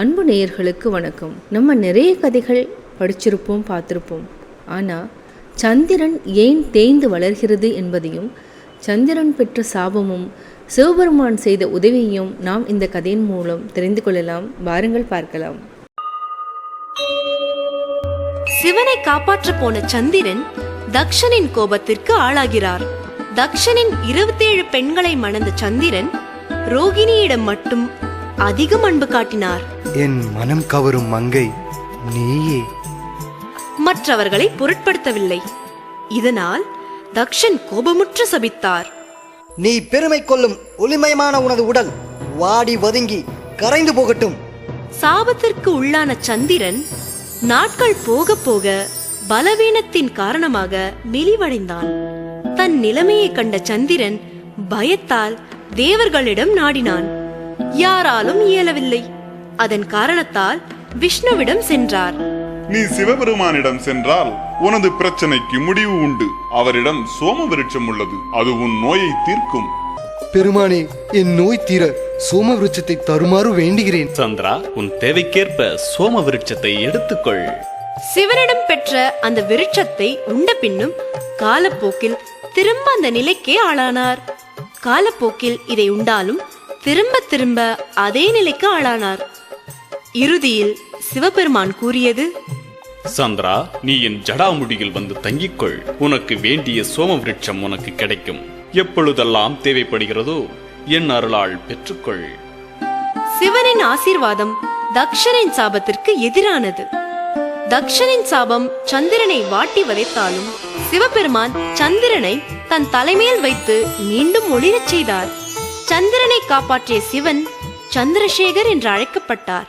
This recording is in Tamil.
அன்பு நேயர்களுக்கு வணக்கம். நம்ம நிறைய கதைகள் படிச்சிருப்போம் பார்த்துருப்போம். ஆனால் சந்திரன் ஏன் தேய்ந்து வளர்கிறது என்பதையும் சந்திரன் பெற்ற சாபமும் சிவபெருமான் செய்த உதவியையும் நாம் இந்த கதையின் மூலம் தெரிந்து கொள்ளலாம். வாருங்கள் பார்க்கலாம். சிவனை காப்பாற்ற போன சந்திரன் தக்ஷனின் கோபத்திற்கு ஆளாகிறார். தக்ஷனின் இருபத்தேழு பெண்களை மணந்த சந்திரன் ரோகிணியிடம் மட்டும் அதிகம் அன்பு காட்டினார். என் மனம் கவரும் மங்கை நீயே. மற்றவர்களை பொருட்படுத்தவில்லை. இதனால் தக்ஷன் கோபமுற்று சபித்தார். நீ பெருமை கொள்ளும் ஒளிமயமான உனது உடல் வாடி வதுங்கி கரைந்து போகட்டும். சாபத்திற்கு உள்ளான சந்திரன் நாட்கள் போக போக பலவீனத்தின் காரணமாக மெலிவடைந்தான் தன் நிலைமையை கண்ட சந்திரன் பயத்தால் தேவர்களிடம் நாடினான். யாராலும் இயலவில்லை. அதன் காரணத்தால் விஷ்ணுவிடம் சென்றார். நீ சிவபெருமானிடம் சென்றால் உனது பிரச்சனைக்கு முடிவு உண்டு. அவரிடம் சோம விருட்சம் உள்ளது. அது உன் நோயை தீர்க்கும். பெருமானே என் நோய் தீர சோம விருட்சத்தை தருமாறு வேண்டுகிறேன். சந்திரா உன் தேவைக்கேற்ப சோம விருட்சத்தை எடுத்துக்கொள். சிவனிடம் பெற்ற அந்த விருட்சத்தை உண்ட பின்னும் காலப்போக்கில் திரும்ப அந்த நிலைக்கே ஆளானார். காலப்போக்கில் இதை உண்டாலும் திரும்ப திரும்ப அதே நிலைக்கு ஆளானார். இறுதியில் சிவபெருமான் கூறியது சந்திரா நீ என் ஜடாமுடியில் வந்து தங்கிக்கொள். உனக்கு வேண்டிய சோம விருட்சம் உனக்கு கிடைக்கும். எப்பொழுதெல்லாம் தேவைப்படுகிறதோ என் அருளால் பெற்றுக்கொள். சிவனின் ஆசீர்வாதம் தக்ஷனின் சாபத்திற்கு எதிரானது. தக்ஷனின் சாபம் சந்திரனை வாட்டி வதைத்தாலும் சிவபெருமான் சந்திரனை தன் தலைமையில் வைத்து மீண்டும் ஒளிரச் செய்தார். சந்திரனை காப்பாற்றிய சிவன் சந்திரசேகர் என்று அழைக்கப்பட்டார்.